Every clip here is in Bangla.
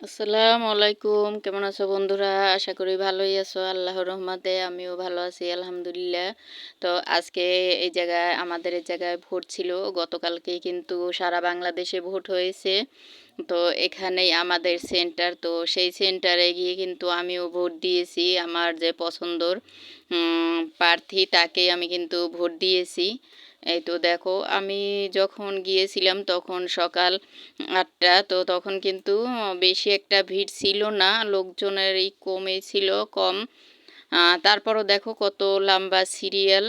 আসসালামু আলাইকুম। কেমন আছো বন্ধুরা? আশা করি ভালোই আছো। আল্লাহর রহমতে আমিও ভালো আছি, আলহামদুলিল্লাহ। তো আজকে এই জায়গায়, আমাদের এই জায়গায় ভোট ছিল। গতকালকেই কিন্তু সারা বাংলাদেশে ভোট হয়েছে। তো এখানেই আমাদের সেন্টার। তো সেই সেন্টারে গিয়ে কিন্তু আমিও ভোট দিয়েছি। আমার যে পছন্দর প্রার্থী তাকেই আমি কিন্তু ভোট দিয়েছি। এই তো দেখো, আমি যখন গিয়েছিলাম তখন সকাল আটটা, তো তখন কিন্তু বেশি একটা ভিড় ছিল না, লোকজনেরই কমই ছিল কম। তারপরও দেখো কত লম্বা সিরিয়াল।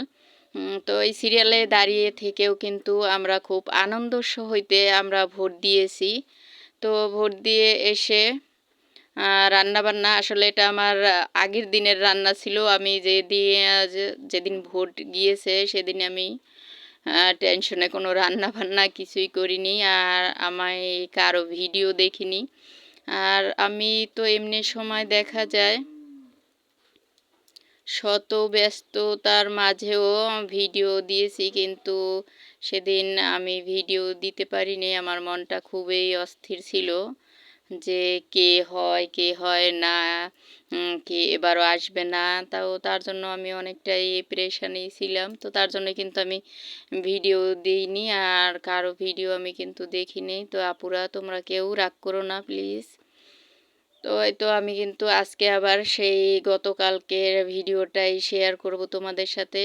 তো এই সিরিয়ালে দাঁড়িয়ে থেকেও কিন্তু আমরা খুব আনন্দ সহিতে আমরা ভোট দিয়েছি। তো ভোট দিয়ে এসে রান্না বান্না আসলে এটা আমার আগের দিনের রান্না ছিল। আমি যে দিয়ে যেদিন ভোট গিয়েছে সেদিন আমি টেনশনে কোনো রান্না বান্না কিছুই করিনি আর আমায় কারও ভিডিও দেখিনি। আর আমি তো এমনি সময় দেখা যায়, শত ব্যস্ততার মাঝেও ভিডিও দিয়েছি কিন্তু সেদিন আমি ভিডিও দিতে পারিনি, আমার মনটা খুবই অস্থির ছিল। যে কে হয় কে হয় না কে এবারও আসবে না, তাও তার জন্য আমি অনেকটাই প্রেশানি ছিলাম। তো তার জন্য কিন্তু আমি ভিডিও দিইনি আর কারও ভিডিও আমি কিন্তু দেখিনি। তো আপুরা, তোমরা কেউ রাগ করো না প্লিজ তো এই তো আমি কিন্তু আজকে আবার সেই গতকালকের ভিডিওটাই শেয়ার করব তোমাদের সাথে।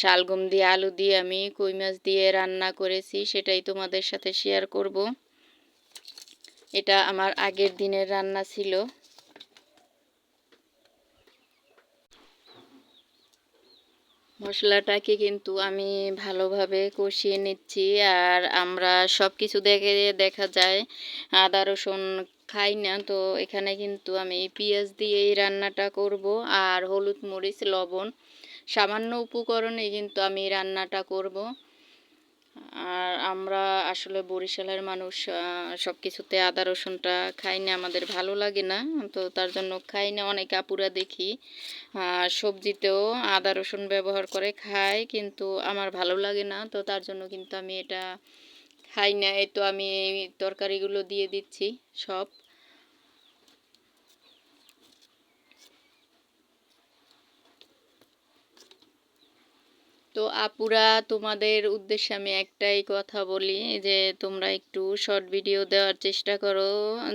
শালগম দিয়ে আলু দিয়ে আমি কই মাছ দিয়ে রান্না করেছি, সেটাই তোমাদের সাথে শেয়ার করব। এটা আমার আগের দিনের রান্না ছিল। মশলাটাকে কিন্তু আমি ভালোভাবে কষিয়ে নিচ্ছি আর আমরা সব কিছু দেখে দেখা যায়, আদা, রসুন খাই না, তো এখানে কিন্তু আমি পেঁয়াজ দিয়েই রান্নাটা করব আর হলুদ মরিচ, লবণ, সামান্য উপকরণে কিন্তু আমি রান্নাটা করব। আর আমরা আসলে বরিশালের মানুষ সব কিছুতে আদা, রসুনটা খাই না আমাদের ভালো লাগে না। তো তার জন্য খাই না অনেক আপুরা দেখি সবজিতেও আদা, রসুন ব্যবহার করে খাই, কিন্তু আমার ভালো লাগে না। তো তার জন্য কিন্তু আমি এটা খাই না। এই তো আমি এই তরকারিগুলো দিয়ে দিচ্ছি সব। তো আপুরা তোমাদের উদ্দেশ্যে আমি একটাই কথা বলি, যে তোমরা একটু শর্ট ভিডিও দেওয়ার চেষ্টা করো,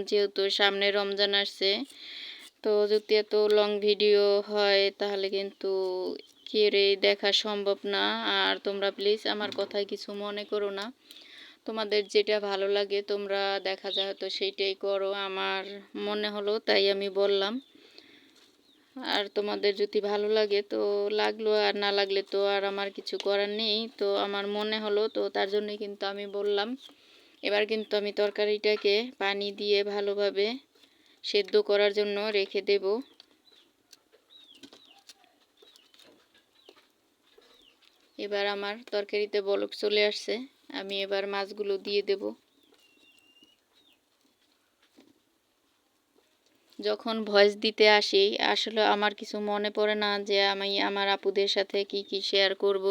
যেহেতু সামনে রমজান আসছে। তো যদি এত লং ভিডিও হয়, তাহলে কিন্তু কেড়ে দেখা সম্ভব না। আর তোমরা প্লিজ আমার কথায় কিছু মনে করো না। তোমাদের যেটা ভালো লাগে তোমরা দেখা যায় হয়তো সেইটাই করো। আমার মনে হলো তাই আমি বললাম। আর তোমাদের যদি ভালো লাগে তো লাগল, আর না লাগলে তো আর আমার কিছু করার নেই। তো আমার মনে হলো, তো তার জন্যই কিন্তু আমি বললাম, এবার কিন্তু আমি তরকারিটাকে পানি দিয়ে ভালোভাবে সেদ্ধ করার জন্য রেখে দেব। এবার আমার তরকারিতে বলক চলে আসছে, আমি এবার মাছগুলো দিয়ে দেবো। যখন ভয়েস দিতে আসি, আসলে আমার কিছু মনে পড়ে না যে আমি আমার আপুদের সাথে কি কি শেয়ার করব।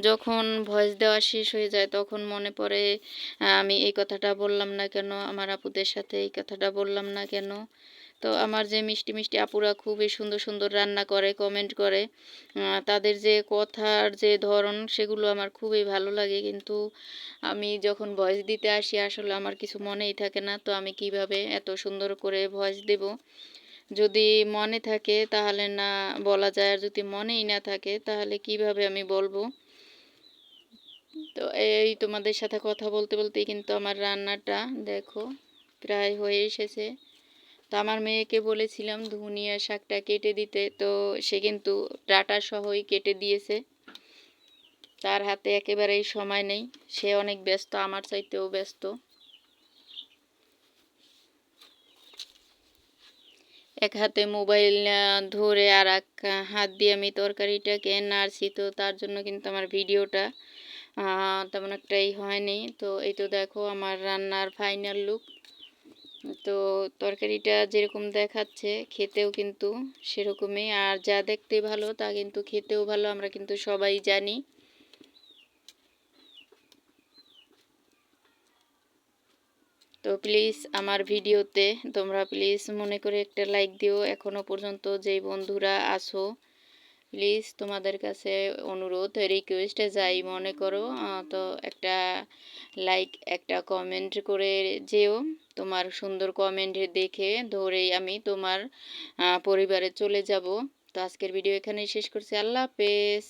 যখন ভয়েস দেওয়া শেষ হয়ে যায়, তখন মনে পড়ে আমি এই কথাটা বললাম না কেন? আমার আপুদের সাথে এই কথাটা বললাম না কেন? তো আমার যে মিষ্টি মিষ্টি আপুরা খুবই সুন্দর সুন্দর রান্না করে কমেন্ট করে তাদের যে কথার যে ধরন সেগুলো আমার খুবই ভালো লাগে। কিন্তু আমি যখন ভয়েস দিতে আসি, আসলে আমার কিছু মনেই থাকে না। তো আমি কীভাবে এত সুন্দর করে ভয়েস দেব? যদি মনে থাকে, তাহলে না বলা যায়। আর যদি মনেই না থাকে, তাহলে কীভাবে আমি বলব? তো এই তোমাদের সাথে কথা বলতে বলতে কিন্তু আমার রান্নাটা, দেখো, প্রায় হয়ে এসেছে। তো আমার মেয়েকে বলেছিলাম ধুনিয়া শাকটা কেটে দিতে, তো সে কিন্তু ডাটা সহই কেটে দিয়েছে। তার হাতে একেবারেই সময় নেই, সে অনেক ব্যস্ত, আমার চাইতেও ব্যস্ত। এক হাতে মোবাইল ধরে আর এক হাত দিয়ে আমি তরকারিটাকে নাড়ছি, তো তার জন্য কিন্তু আমার ভিডিওটা তেমন একটাই হয়নি। তো এই তো দেখো আমার রান্নার ফাইনাল লুক তো তরকারিটা যেরকম দেখাচ্ছে খেতেও কিন্তু সেরকমই। আর যা দেখতে ভালো তা কিন্তু খেতেও ভালো, আমরা কিন্তু সবাই জানি। তো প্লিজ আমার ভিডিওতে তোমরা প্লিজ মনে করে একটা লাইক দিও। এখনও পর্যন্ত যেই বন্ধুরা আসো প্লিজ তোমাদের কাছে অনুরোধ রিকোয়েস্ট যাই মনে করো। তো একটা লাইক, একটা কমেন্ট করে যেও। তোমার সুন্দর কমেন্ট দেখে ধরেই আমি তোমার পরিবারে চলে যাব। তো আজকের ভিডিও এখানেই শেষ করছি। আল্লাহ হাফেজ।